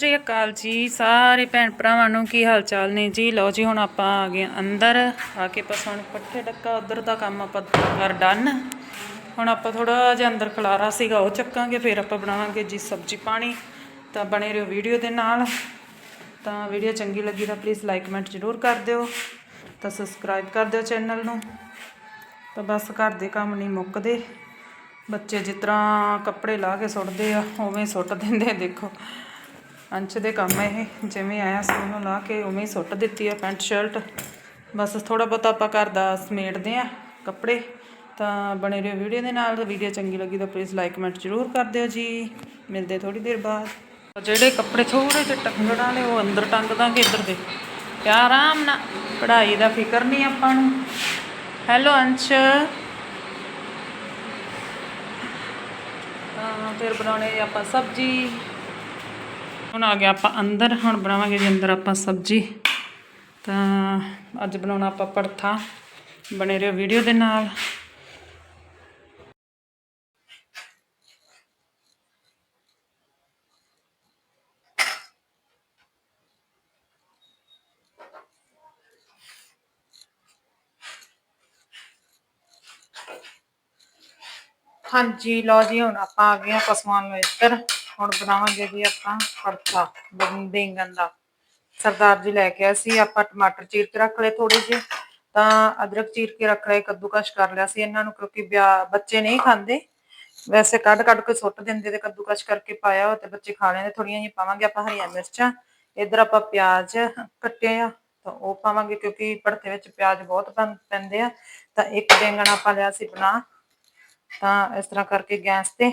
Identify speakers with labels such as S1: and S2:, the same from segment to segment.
S1: ਸ੍ਰੀ ਅਕਾਲ ਜੀ ਸਾਰੇ ਭੈਣ ਭਰਾਵਾਂ ਨੂੰ ਕੀ ਹਾਲ ਚਾਲ ਨੇ? ਜੀ ਲਓ ਜੀ, ਹੁਣ ਆਪਾਂ ਆ ਗਏ ਅੰਦਰ। ਆ ਕੇ ਬਸ ਹੁਣ ਪੱਠੇ ਡੱਕਾ, ਉਧਰ ਦਾ ਕੰਮ ਆਪਾਂ ਕਰ ਡਨ। ਹੁਣ ਆਪਾਂ ਥੋੜਾ ਜਿਹਾ ਅੰਦਰ ਖਲਾਰਾ ਸੀਗਾ, ਉਹ ਚੱਕਾਂਗੇ, ਫਿਰ ਆਪਾਂ ਬਣਾਵਾਂਗੇ ਜੀ ਸਬਜੀ ਪਾਣੀ। ਤਾਂ ਬਣੇ ਰਹੋ ਵੀਡੀਓ ਦੇ ਨਾਲ। ਤਾਂ ਵੀਡੀਓ ਚੰਗੀ ਲੱਗੀ ਤਾਂ ਪਲੀਜ਼ ਲਾਈਕ ਕਮੈਂਟ ਜ਼ਰੂਰ ਕਰ ਦਿਓ। ਤਾਂ ਸਬਸਕ੍ਰਾਈਬ ਕਰ ਦਿਓ ਚੈਨਲ ਨੂੰ। ਤਾਂ ਬਸ ਘਰ ਦੇ ਕੰਮ ਨਹੀਂ ਮੁੱਕਦੇ। ਬੱਚੇ ਜਿਸ ਤਰ੍ਹਾਂ ਕੱਪੜੇ ਲਾ ਕੇ ਸੁੱਟਦੇ ਆ, ਉਵੇਂ ਸੁੱਟ ਦਿੰਦੇ ਦੇਖੋ। ਅੰਸ਼ ਦੇ ਕੰਮ ਇਹ, ਜਿਵੇਂ ਆਇਆ ਸੀ ਉਹਨੂੰ ਲਾ ਕੇ, ਉਵੇਂ ਹੀ ਸੁੱਟ ਦਿੱਤੀ ਆ ਪੈਂਟ ਸ਼ਰਟ ਬਸ ਥੋੜਾ ਬਹੁਤਾ ਆਪਾਂ ਘਰ ਦਾ ਸਮੇਟਦੇ ਆ ਕੱਪੜੇ, ਤਾਂ ਬਣੇ ਰਹੋ ਵੀਡੀਓ ਦੇ ਨਾਲ। ਵੀਡੀਓ ਚੰਗੀ ਲੱਗੀ ਤਾਂ ਪਲੀਜ਼ ਲਾਈਕ ਕਮੈਂਟ ਜ਼ਰੂਰ ਕਰ ਦਿਓ ਜੀ। ਮਿਲਦੇ ਥੋੜੀ ਦੇਰ ਬਾਅਦ। ਜਿਹੜੇ ਕੱਪੜੇ ਥੋੜੇ ਜਿਹੇ ਟੰਗਣ ਵਾਲੇ, ਉਹ ਅੰਦਰ ਟੰਗ ਦਾਂਗੇ ਇੱਧਰ ਦੇ। ਤੇ ਆਰਾਮ ਨਾਲ ਪੜ੍ਹਾਈ ਦਾ ਫਿਕਰ ਨਹੀਂ ਆਪਾਂ ਨੂੰ। ਹੈਲੋ ਅੰਸ਼। ਤਾਂ ਫਿਰ ਬਣਾਉਣੇ ਆਪਾਂ ਸਬਜੀ। ਹੁਣ ਆ ਗਿਆ ਆਪਾਂ ਅੰਦਰ, ਹੁਣ ਬਣਾਵਾਂਗੇ ਜੀ ਅੰਦਰ ਆਪਾਂ ਸਬਜੀ। ਤਾਂ ਅੱਜ ਬਣਾਉਣਾ ਆਪਾਂ ਪੜਥਾ ਬਣੇ ਰਹੋ ਵੀਡੀਓ ਦੇ ਨਾਲ। ਹਾਂਜੀ, ਲਓ ਜੀ, ਹੁਣ ਆਪਾਂ ਆ ਗਏ ਆ ਪਸਮਾਨ ਨੂੰ ਇੱਧਰ। ਹੁਣ ਬਣਾਵਾਂਗੇ ਜੀ ਆਪਾਂ ਪਰਥਾ ਬੈਂਗਣ ਦਾ। ਸਰਦਾਰ ਜੀ ਲੈ ਕੇ ਆਏ ਸੀ, ਆਪਾਂ ਟਮਾਟਰ ਚੀਰ ਕੇ ਰੱਖ ਲਏ ਥੋੜੇ ਜਿਹੇ। ਤਾਂ ਅਦਰਕ ਚੀਰ ਕੇ ਰੱਖ ਲਏ, ਕੱਦੂਕਸ਼ ਕਰ ਲਿਆ ਸੀ ਇਹਨਾਂ ਨੂੰ, ਕਿਉਂਕਿ ਬੱਚੇ ਨਹੀਂ ਖਾਂਦੇ। ਵੈਸੇ ਕੱਢ ਕੱਢ ਕੇ ਸੁੱਟ ਦਿੰਦੇ ਤੇ ਕੱਦੂਕਸ਼ ਕਰਕੇ ਪਾਇਆ ਤੇ ਬੱਚੇ ਖਾ ਲੈਂਦੇ ਥੋੜੀਆਂ ਜਿਹੀਆਂ ਪਾਵਾਂਗੇ ਆਪਾਂ ਹਰੀਆਂ ਮਿਰਚਾਂ। ਇੱਧਰ ਆਪਾਂ ਪਿਆਜ਼ ਕੱਟੇ ਆ, ਤਾਂ ਉਹ ਪਾਵਾਂਗੇ ਕਿਉਂਕਿ ਪੜਤੇ ਵਿੱਚ ਪਿਆਜ਼ ਬਹੁਤ ਪੈਂਦੇ ਆ। ਤਾਂ ਇੱਕ ਬੈਂਗਣ ਆਪਾਂ ਲਿਆ ਸੀ ਬਣਾ। ਤਾਂ ਇਸ ਤਰ੍ਹਾਂ ਕਰਕੇ ਗੈਸ ਤੇ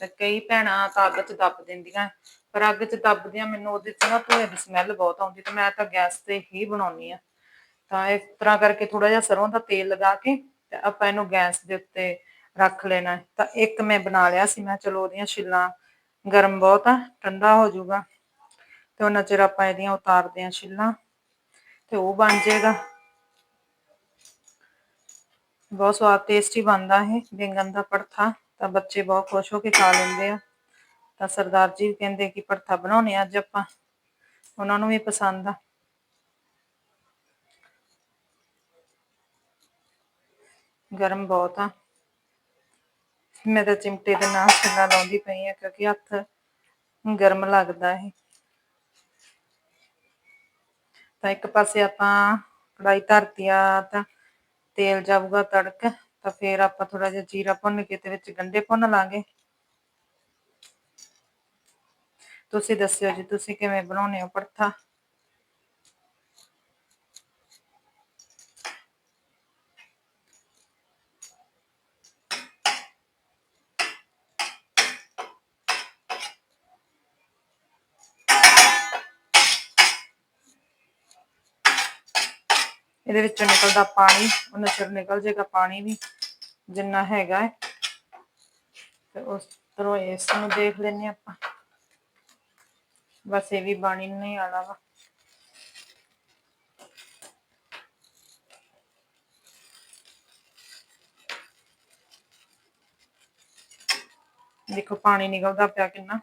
S1: ਤੇ ਕਈ ਭੈਣਾਂ ਤਾਂ ਅੱਗ 'ਚ ਦੱਬ ਦਿੰਦੀਆਂ, ਪਰ ਅੱਗ 'ਚ ਦੱਬਦਿਆਂ ਮੈਨੂੰ ਉਹਦੇ 'ਚ ਨਾ ਧੂਏ ਦੀ ਸਮੈਲ ਬਹੁਤ ਆਉਂਦੀ ਤੇ ਮੈਂ ਤਾਂ ਗੈਸ ਤੇ ਹੀ ਬਣਾਉਣੀ ਆ ਤਾਂ ਇਸ ਤਰ੍ਹਾਂ ਕਰਕੇ ਥੋੜਾ ਜਿਹਾ ਸਰੋਂ ਦਾ ਤੇਲ ਲਗਾ ਕੇ ਤੇ ਆਪਾਂ ਇਹਨੂੰ ਗੈਸ ਦੇ ਉੱਤੇ ਰੱਖ ਲੈਣਾ ਤਾਂ ਇੱਕ ਮੈਂ ਬਣਾ ਲਿਆ ਸੀ, ਮੈਂ ਚਲੋ ਉਹਦੀਆਂ ਛਿੱਲਾਂ ਗਰਮ ਬਹੁਤ ਆ, ਠੰਡਾ ਹੋ ਜਾਊਗਾ। ਤੇ ਉਹਨਾਂ ਚਿਰ ਆਪਾਂ ਇਹਦੀਆਂ ਉਤਾਰਦੇ ਆ ਛਿੱਲਾਂ ਤੇ ਉਹ ਬਣ ਜਾਏਗਾ। ਬਹੁਤ ਸਵਾਦ ਟੇਸਟੀ ਬਣਦਾ ਹੈ ਬੈਂਗਣ ਦਾ ਪੜਥਾ ਤਾਂ ਬੱਚੇ ਬਹੁਤ ਖੁਸ਼ ਹੋ ਕੇ ਖਾ ਲੈਂਦੇ ਆ। ਤਾਂ ਸਰਦਾਰ ਜੀ ਵੀ ਕਹਿੰਦੇ ਕਿ ਪੜਥਾ ਬਣਾਉਣੇ ਆ ਅੱਜ ਆਪਾਂ। ਉਹਨਾਂ ਨੂੰ ਵੀ ਪਸੰਦ ਆ। ਗਰਮ ਬਹੁਤ ਆ। ਮੈਂ ਤਾਂ ਚਿਮਟੇ ਦੇ ਨਾਲ ਛਿੱਲਾ ਲਾਉਂਦੀ ਪਈ ਆ ਕਿਉਂਕਿ ਹੱਥ ਗਰਮ ਲੱਗਦਾ ਹੈ ਤਾਂ ਇੱਕ ਪਾਸੇ ਆਪਾਂ ਕੜਾਈ ਧਰਤੀ ਆ ਤਾਂ ਤੇਲ ਜਾਊਗਾ ਤੜਕ। ਤਾਂ ਫਿਰ ਆਪਾਂ ਥੋੜਾ ਜਿਹਾ ਜੀਰਾ ਭੁੰਨ ਕੇ ਤੇ ਵਿੱਚ ਗੰਡੇ ਭੁੰਨ ਲਾਂਗੇ। ਤੁਸੀਂ ਦੱਸਿਓ ਜੀ, ਤੁਸੀਂ ਕਿਵੇਂ ਬਣਾਉਣੇ ਹੋ ਪਰਥਾ ਇਹਦੇ ਵਿੱਚੋਂ ਨਿਕਲਦਾ ਪਾਣੀ, ਉਹਨਾਂ ਚਿਰ ਨਿਕਲ ਜਾਏਗਾ ਪਾਣੀ ਵੀ, ਜਿੰਨਾ ਹੈਗਾ ਹੈ। ਤੇ ਉਸ ਤਰ੍ਹਾਂ ਇਸ ਨੂੰ ਦੇਖ ਲੈਨੇ ਆਪਾਂ। ਬਸ ਇਹ ਵੀ ਬਾਣੀ ਨਹੀਂ ਆਲਾ ਵਾ। ਦੇਖੋ ਪਾਣੀ ਨਿਕਲਦਾ ਪਿਆ ਕਿੰਨਾ।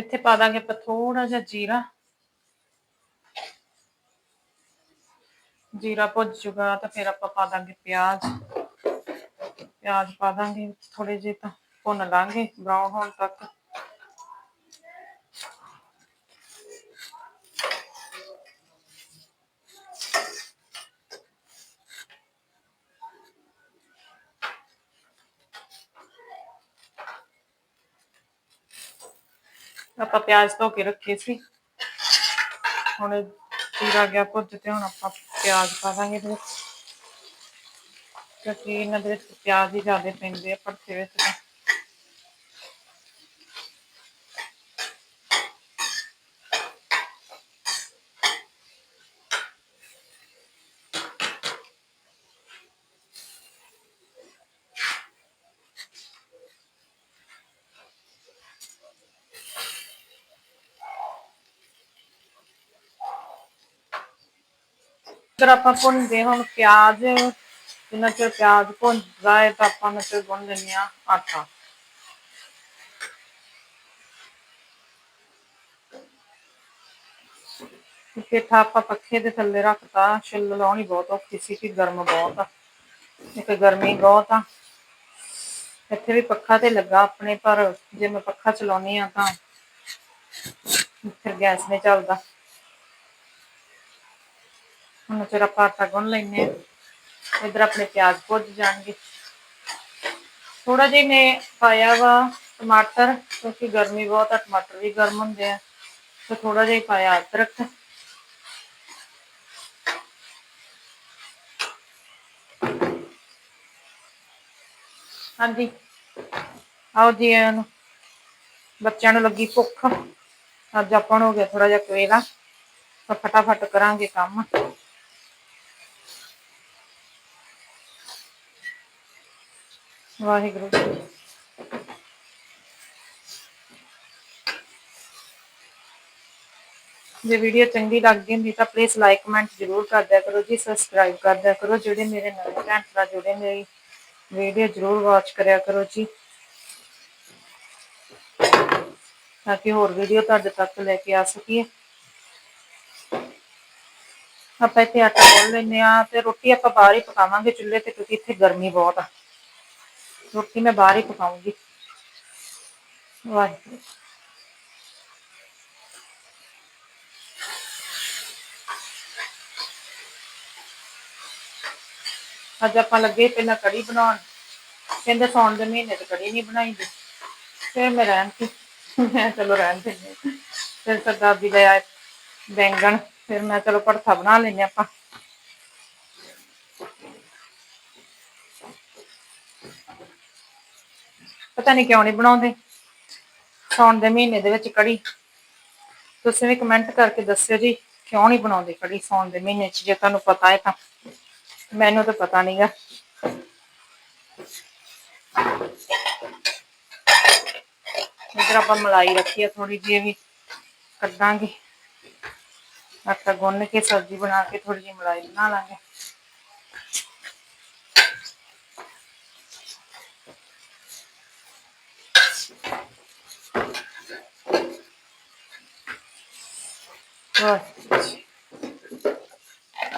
S1: ਇੱਥੇ ਪਾ ਦਾਂਗੇ ਆਪਾਂ ਥੋੜਾ ਜਿਹਾ ਜੀਰਾ। ਜੀਰਾ ਭੁੱਜ ਜੂਗਾ ਤਾਂ ਫਿਰ ਆਪਾਂ ਪਾ ਦਾਂਗੇ ਪਿਆਜ਼। ਪਿਆਜ਼ ਪਾ ਦਾਂਗੇ ਥੋੜੇ ਜਿਹੇ ਤਾਂ ਭੁੰਨ ਲਾਂਗੇ ਬਰਾਊਨ ਹੋਣ ਤੱਕ। ਆਪਾਂ ਪਿਆਜ਼ ਧੋ ਕੇ ਰੱਖੇ ਸੀ। ਹੁਣ ਇਹ ਜੀਰਾ ਗਿਆ ਭੁੱਜ ਤੇ ਹੁਣ ਆਪਾਂ ਪਿਆਜ਼ ਪਾ ਦਾਂਗੇ ਇਹਦੇ ਵਿੱਚ। ਕਿਉਂਕਿ ਇਹਨਾਂ ਦੇ ਵਿੱਚ ਪਿਆਜ਼ ਹੀ ਜ਼ਿਆਦਾ ਪੈਂਦੇ ਆ ਭਰਤੇ ਵਿੱਚ ਤਾਂ। ਫਿਰ ਆਪਾਂ ਭੁੰਨਦੇ ਹੁਣ ਪਿਆਜ਼, ਜਿੰਨਾ ਚਿਰ ਪਿਆਜ਼ ਭੁੰਨਦਾ ਹੈ ਤਾਂ ਆਪਾਂ ਉਹਨਾਂ ਚਿਰ ਗੁੰਨ ਲੈਂਦੇ ਆ ਆਟਾ। ਪੇਠਾ ਆਪਾਂ ਪੱਖੇ ਦੇ ਥੱਲੇ ਰੱਖਤਾ, ਛਿੱਲ ਲਾਉਣੀ ਬਹੁਤ ਔਖੀ ਸੀ ਕਿ ਗਰਮ ਬਹੁਤ ਆ। ਇੱਕ ਗਰਮੀ ਬਹੁਤ ਆ। ਇੱਥੇ ਵੀ ਪੱਖਾ ਤੇ ਲੱਗਾ ਆਪਣੇ, ਪਰ ਜੇ ਮੈਂ ਪੱਖਾ ਚਲਾਉਣੀ ਆ ਤਾਂ ਫਿਰ ਗੈਸ ਨਹੀਂ ਚੱਲਦਾ। ਹੁਣ ਫਿਰ ਆਪਾਂ ਆਟਾ ਗੁੰਨ ਲੈਨੇ ਆ ਇਧਰ ਆਪਣੇ ਪਿਆਜ਼ ਭੁੱਜ ਜਾਣਗੇ ਥੋੜਾ ਜਿਹਾ ਮੈਂ ਪਾਇਆ ਵਾ ਟਮਾਟਰ ਕਿਉਂਕਿ ਗਰਮੀ ਬਹੁਤ ਆ ਟਮਾਟਰ ਵੀ ਗਰਮ ਹੁੰਦੇ ਆ ਤੇ ਥੋੜਾ ਜਿਹਾ ਹੀ ਪਾਇਆ ਅਦਰਕ ਹਾਂਜੀ ਆਓ ਜੀ ਆਇਆਂ ਨੂੰ ਬੱਚਿਆਂ ਨੂੰ ਲੱਗੀ ਭੁੱਖ ਅੱਜ ਆਪਾਂ ਨੂੰ ਹੋ ਗਿਆ ਥੋੜਾ ਜਿਹਾ ਕਵੇਲਾ ਤਾਂ ਫਟਾਫਟ ਕਰਾਂਗੇ ਕੰਮ ਵਾਹਿਗੁਰੂ ਜੀ। ਜੇ ਵੀਡੀਓ ਚੰਗੀ ਲੱਗਦੀ ਹੁੰਦੀ ਤਾਂ ਪਲੀਜ਼ ਲਾਈਕ ਕਮੈਂਟ ਜ਼ਰੂਰ ਕਰ ਦਿਆ ਕਰੋ ਜੀ ਸਬਸਕ੍ਰਾਈਬ ਕਰ ਦਿਆ ਕਰੋ, ਜਿਹੜੇ ਮੇਰੇ ਨਵੇਂ ਭੈਣ ਭਰਾ ਜੁੜੇ ਮੇਰੀ ਵੀਡੀਓ ਜ਼ਰੂਰ ਵਾਚ ਕਰਿਆ ਕਰੋ ਜੀ। ਤਾਂ ਕਿ ਹੋਰ ਵੀਡੀਓ ਤੁਹਾਡੇ ਤੱਕ ਲੈ ਕੇ ਆ ਸਕੀਏ। ਆਪਾਂ ਇੱਥੇ ਆਟਾ ਗੁੰਨ ਲੈਨੇ ਆ ਤੇ ਰੋਟੀ ਆਪਾਂ ਬਾਹਰ ਹੀ ਪਕਾਵਾਂਗੇ ਚੁੱਲ੍ਹੇ ਤੇ, ਕਿਉਂਕਿ ਇੱਥੇ ਗਰਮੀ ਬਹੁਤ ਆ। ਰੋਟੀ ਮੈਂ ਬਾਹਰ ਹੀ ਪਕਾਉਂਗੀ। ਵਾਹਿਗੁਰੂ। ਅੱਜ ਆਪਾਂ ਲੱਗੇ ਪਹਿਲਾਂ ਕੜੀ ਬਣਾਉਣ। ਕਹਿੰਦੇ ਸੌਣ ਦੇ ਮਹੀਨੇ ਚ ਕੜੀ ਨਹੀਂ ਬਣਾਈਦੀ। ਫਿਰ ਮੈਂ ਰਹਿਣ ਤੀ ਮੈਂ ਚਲੋ ਰਹਿਣ ਦਿੰਦੇ ਫਿਰ ਸਰਦਾਰ ਜੀ ਲੈ ਆਏ ਬੈਂਗਣ। ਫਿਰ ਮੈਂ ਚਲੋ ਭੜਥਾ ਬਣਾ ਲੈਨੇ ਆਪਾਂ। ਪਤਾ ਨਹੀਂ ਕਿਉਂ ਨਹੀਂ ਬਣਾਉਂਦੇ। ਸੌਣ ਦੇ ਮਹੀਨੇ ਦੇ ਵਿੱਚ ਕੜੀ। ਤੁਸੀਂ ਵੀ ਕਮੈਂਟ ਕਰਕੇ ਦੱਸਿਓ ਜੀ, ਕਿਉਂ ਨਹੀਂ ਬਣਾਉਂਦੇ ਕੜੀ ਸੌਣ ਦੇ ਮਹੀਨੇ 'ਚ, ਜੇ ਤੁਹਾਨੂੰ ਪਤਾ ਹੈ ਤਾਂ। ਮੈਨੂੰ ਤਾਂ ਪਤਾ ਨਹੀਂਗਾ ਇਧਰ ਆਪਾਂ ਮਲਾਈ ਰੱਖੀ ਆ ਥੋੜੀ ਜਿਹੀ ਵੀ ਕੱਢਾਂਗੇ। ਆਟਾ ਗੁੰਨ ਕੇ, ਸਬਜ਼ੀ ਬਣਾ ਕੇ ਥੋੜੀ ਜਿਹੀ ਮਲਾਈ ਬਣਾ ਲਾਂਗੇ।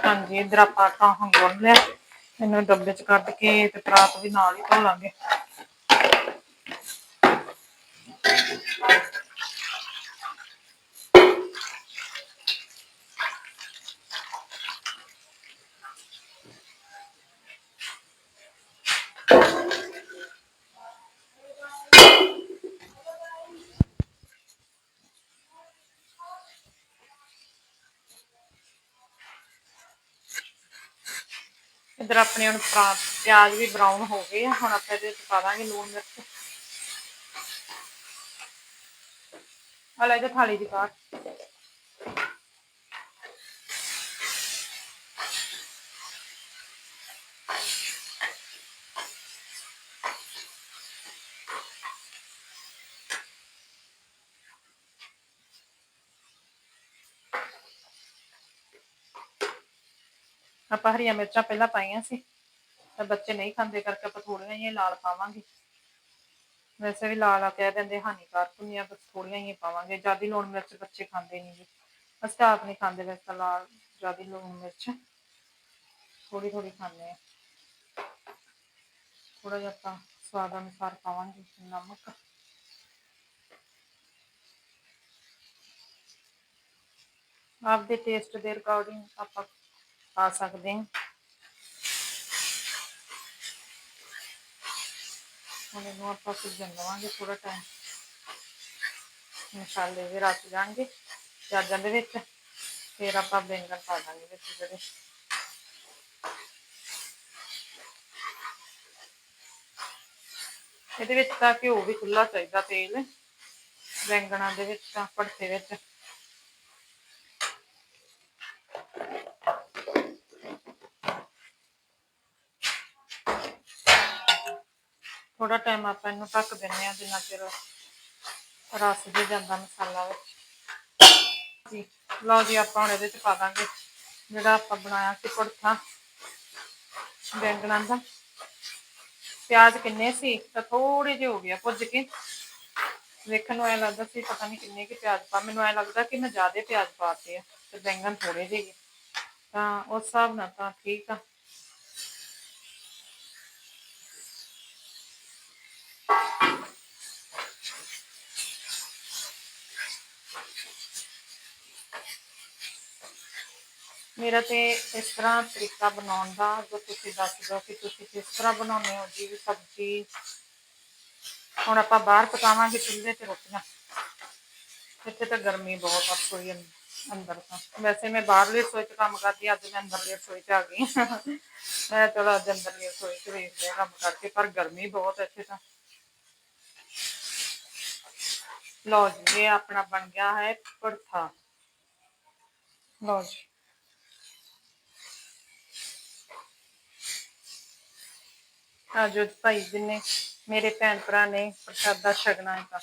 S1: ਹਾਂਜੀ ਇਧਰ ਆਪਾਂ ਆਟਾ ਹੁਣ ਗੁੰਨ ਲਿਆ। ਇਹਨੂੰ ਡੱਬੇ 'ਚ ਕੱਢ ਕੇ ਤੇ ਪਰਾਤ ਵੀ ਨਾਲ ਹੀ ਧੋ ਲਾਂਗੇ। ਇਧਰ ਆਪਣੇ ਹੁਣ ਪਿਆਜ਼ ਵੀ ਬਰਾਊਨ ਹੋ ਗਏ ਆ, ਹੁਣ ਆਪਾਂ ਇਹਦੇ ਵਿੱਚ ਪਾ ਦਾਂਗੇ ਲੂਣ ਮਿਰਚ। ਆ ਇਹਦੇ ਥਾਲੀ ਦੀ ਕਾਟ ਆਪਾਂ ਹਰੀਆਂ ਮਿਰਚਾਂ ਪਹਿਲਾਂ ਪਾਈਆਂ ਸੀ, ਤਾਂ ਬੱਚੇ ਨਹੀਂ ਖਾਂਦੇ ਕਰਕੇ ਆਪਾਂ ਥੋੜੀਆਂ ਜਿਹੀਆਂ ਲਾਲ ਪਾਵਾਂਗੇ। ਵੈਸੇ ਵੀ ਲਾਲ ਆ ਕਹਿ ਦਿੰਦੇ ਹਾਨੀਕਾਰਕ ਹੁੰਦੀਆਂ ਬਸ ਥੋੜੀਆਂ ਹੀ ਪਾਵਾਂਗੇ। ਜ਼ਿਆਦਾ ਲੂਣ ਮਿਰਚ ਬੱਚੇ ਖਾਂਦੇ ਨਹੀਂ ਜੀ। ਅਸੀਂ ਆਪ ਨਹੀਂ ਖਾਂਦੇ ਵੈਸੇ ਲਾਲ, ਜ਼ਿਆਦਾ ਲੂਣ ਮਿਰਚ। ਥੋੜੀ ਥੋੜੀ ਖਾਂਦੇ ਆ। ਥੋੜਾ ਜਿਹਾ ਆਪਾਂ ਸਵਾਦ ਅਨੁਸਾਰ ਪਾਵਾਂਗੇ ਨਮਕ। ਆਪਦੇ ਟੇਸਟ ਦੇ ਅਕੋਰਡਿੰਗ ਆਪਾਂ ਪਾ ਸਕਦੇ ਹਾਂ। ਹੁਣ ਇਹਨੂੰ ਆਪਾਂ ਭੁੱਜਣ ਲਵਾਂਗੇ ਥੋੜਾ ਟਾਈਮ ਮਸਾਲੇ ਵੀ ਰਚ ਜਾਣਗੇ ਪਿਆਜ਼ਾਂ ਦੇ ਵਿੱਚ। ਫਿਰ ਆਪਾਂ ਬੈਂਗਣ ਪਾ ਦਾਂਗੇ ਵਿੱਚ ਜਿਹੜੇ। ਇਹਦੇ ਵਿੱਚ ਤਾਂ ਘਿਓ ਵੀ ਖੁੱਲਾ ਚਾਹੀਦਾ ਤੇਲ। ਬੈਂਗਣਾਂ ਦੇ ਵਿੱਚ ਤਾਂ ਭੜਥੇ ਵਿੱਚ। ਥੋੜਾ ਟਾਈਮ ਆਪਾਂ ਇਹਨੂੰ ਢੱਕ ਦਿੰਨੇ ਆ ਜਿੰਨਾ ਚਿਰ ਰਸ ਦੇ ਜਾਂਦਾ ਮਸਾਲਾ ਵਿੱਚ। ਜੀ, ਲਓ ਜੀ, ਆਪਾਂ ਹੁਣ ਇਹਦੇ ਚ ਪਾ ਦਾਂਗੇ ਜਿਹੜਾ ਆਪਾਂ ਬਣਾਇਆ ਸੀ ਪੜਥਾ ਬੈਂਗਣਾਂ ਦਾ। ਪਿਆਜ਼ ਕਿੰਨੇ ਸੀ? ਤਾਂ ਥੋੜੇ ਜਿਹੇ ਹੋ ਗਿਆ ਭੁੱਜ ਕੇ। ਵੇਖਣ ਨੂੰ ਐ ਲੱਗਦਾ ਸੀ, ਪਤਾ ਨਹੀਂ ਕਿੰਨੇ ਕਿ ਪਿਆਜ਼ ਪਾ, ਮੈਨੂੰ ਐ ਲੱਗਦਾ ਕਿ ਮੈਂ ਜ਼ਿਆਦਾ ਪਿਆਜ਼ ਪਾਤੇ ਆ, ਤੇ ਬੈਂਗਣ ਥੋੜੇ ਜਿਹੇ ਤਾਂ ਉਸ ਹਿਸਾਬ ਨਾਲ ਤਾਂ ਠੀਕ ਆ। ਮੇਰਾ ਤੇ ਇਸ ਤਰ੍ਹਾਂ ਤਰੀਕਾ ਬਣਾਉਣ ਦਾ, ਜੋ ਤੁਸੀਂ ਦੱਸ ਦਿਓ ਕਿ ਤੁਸੀਂ ਕਿਸ ਤਰ੍ਹਾਂ ਬਣਾਉਂਦੇ ਹੋ ਜੀ ਸਬਜ਼ੀ। ਹੁਣ ਆਪਾਂ ਬਾਹਰ ਪਕਾਵਾਂਗੇ ਚੁੱਲ੍ਹੇ ਤੇ ਰੋਟੀਆਂ। ਇੱਥੇ ਤਾਂ ਗਰਮੀ ਬਹੁਤ ਆ ਕੋਈ ਅੰਦਰ ਤਾਂ। ਵੈਸੇ ਮੈਂ ਬਾਹਰਲੀ ਰਸੋਈ 'ਚ ਕੰਮ ਕਰਦੀ, ਅੱਜ ਮੈਂ ਅੰਦਰਲੀ ਰਸੋਈ 'ਚ ਆ ਗਈ। ਮੈਂ ਚਲੋ ਅੱਜ ਅੰਦਰਲੀ ਰਸੋਈ 'ਚ ਵੇਖਦੇ ਕੰਮ ਕਰਕੇ, ਪਰ ਗਰਮੀ ਬਹੁਤ ਹੈ ਇੱਥੇ ਤਾਂ। ਲਓ ਜੀ, ਇਹ ਆਪਣਾ ਬਣ ਗਿਆ ਹੈ ਪਰਥਾ ਲਓ ਜੀ। ਆ ਜੋ ਭਾਈ ਜੀ ਨੇ, ਮੇਰੇ ਭੈਣ ਭਰਾ ਨੇ ਪ੍ਰਸ਼ਾਦਾ ਛਕਣਾ ਹੈ ਤਾਂ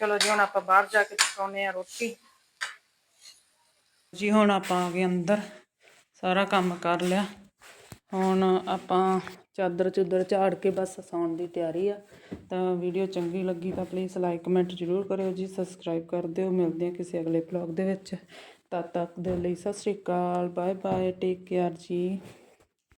S1: ਚਲੋ ਜੀ, ਹੁਣ ਆਪਾਂ ਬਾਹਰ ਜਾ ਕੇ ਪਕਾਉਨੇ ਆ ਰੋਟੀ। ਜੀ, ਹੁਣ ਆਪਾਂ ਆ ਗਏ ਅੰਦਰ, ਸਾਰਾ ਕੰਮ ਕਰ ਲਿਆ। ਹੁਣ ਆਪਾਂ ਚਾਦਰ ਚੁੱਦਰ ਝਾੜ ਕੇ ਬਸ ਸੌਣ ਦੀ ਤਿਆਰੀ ਆ। ਤਾਂ ਵੀਡੀਓ ਚੰਗੀ ਲੱਗੀ ਤਾਂ ਪਲੀਜ਼ ਲਾਈਕ ਕਮੈਂਟ ਜ਼ਰੂਰ ਕਰਿਓ ਜੀ ਸਬਸਕ੍ਰਾਈਬ ਕਰ ਦਿਓ। ਮਿਲਦੇ ਹਾਂ ਕਿਸੇ ਅਗਲੇ ਵਲੌਗ ਦੇ ਵਿੱਚ। ਤਦ ਤੱਕ ਦੇ ਲਈ ਸਤਿ ਸ਼੍ਰੀ ਅਕਾਲ ਬਾਏ ਬਾਏ ਟੇਕ ਕੇਅਰ ਜੀ।